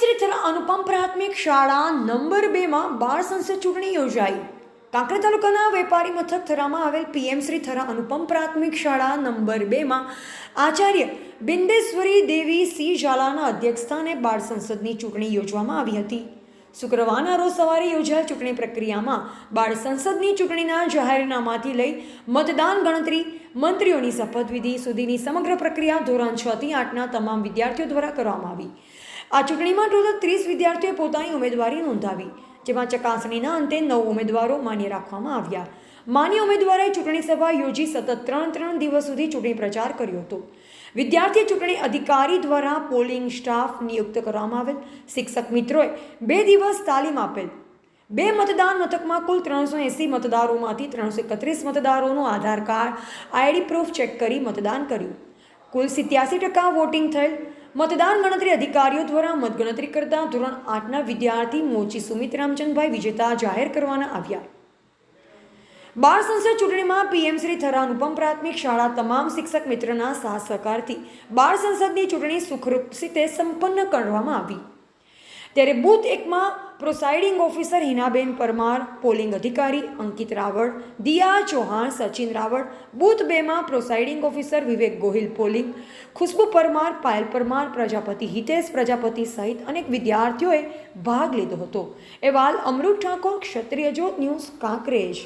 શ્રી થરા અનુપમ પ્રાથમિક શાળા નંબર બેમાં બાળ સંસદ ચૂંટણી યોજાઈ. કાંકરેજ તાલુકાના વેપારી મથક થરામાં આવેલ પીએમ શ્રી થરા અનુપમ પ્રાથમિક શાળા નંબર બેમાં આચાર્ય બિંદેશ્વરી દેવી સી ઝાલાના અધ્યક્ષસ્થાને બાળ સંસદની ચૂંટણી યોજવામાં આવી હતી. શુક્રવારના રોજ સવારે યોજાયેલ ચૂંટણી પ્રક્રિયામાં બાળ સંસદની ચૂંટણીના જાહેરનામાથી લઈ મતદાન ગણતરી, મંત્રીઓની શપથવિધિ સુધીની સમગ્ર પ્રક્રિયા ધોરણ છ થી આઠના તમામ વિદ્યાર્થીઓ દ્વારા કરવામાં આવી. આ ચૂંટણીમાં ટોટલ ત્રીસ વિદ્યાર્થીઓએ પોતાની ઉમેદવારી નોંધાવી, જેમાં ચકાસણીના અંતે નવ ઉમેદવારો માન્ય રાખવામાં આવ્યા. માન્ય ઉમેદવારોએ ચૂંટણી સભા યોજી સતત ત્રણ ત્રણ દિવસ સુધી ચૂંટણી પ્રચાર કર્યો હતો. વિદ્યાર્થી ચૂંટણી અધિકારી દ્વારા પોલિંગ સ્ટાફ નિયુક્ત કરવામાં આવેલ. શિક્ષક મિત્રોએ બે દિવસ તાલીમ આપેલ. બે મતદાન મથકમાં કુલ ત્રણસો એંસી મતદારોમાંથી ત્રણસો એકત્રીસ મતદારોનું Aadhaar card, ID proof check કરી મતદાન કર્યું. કુલ સિત્યાસી ટકા વોટિંગ થયેલ. મતદાન ગણતરી અધિકારીઓ દ્વારા મતગણતરી કરતા ધોરણ આઠના વિદ્યાર્થી મોચી સુમિત રામચંદભાઈ વિજેતા જાહેર કરવાના આવ્યા. બાળ સંસદ ચૂંટણીમાં પીએમ શ્રી થરા અનુપમ પ્રાથમિક શાળા તમામ શિક્ષક મિત્રના સાથ સહકારથી બાળ સંસદની ચૂંટણી સુખરૂપ રીતે સંપન્ન કરવામાં આવી. ત્યારે બૂથ એકમાં presiding officer Hinaben Parmar, polling અધિકારી અંકિત રાવળ, દિયા ચૌહાણ, સચિન રાવળ, બૂથ બેમાં presiding officer Vivek Gohil, polling, Khushbu Parmar, Payal Parmar, Prajapati Hitesh, Prajapati સહિત અનેક વિદ્યાર્થીઓએ ભાગ લીધો હતો. અહેવાલ અમૃત ઠાકોર, ક્ષત્રિય જ્યોત ન્યૂઝ, કાંકરેજ.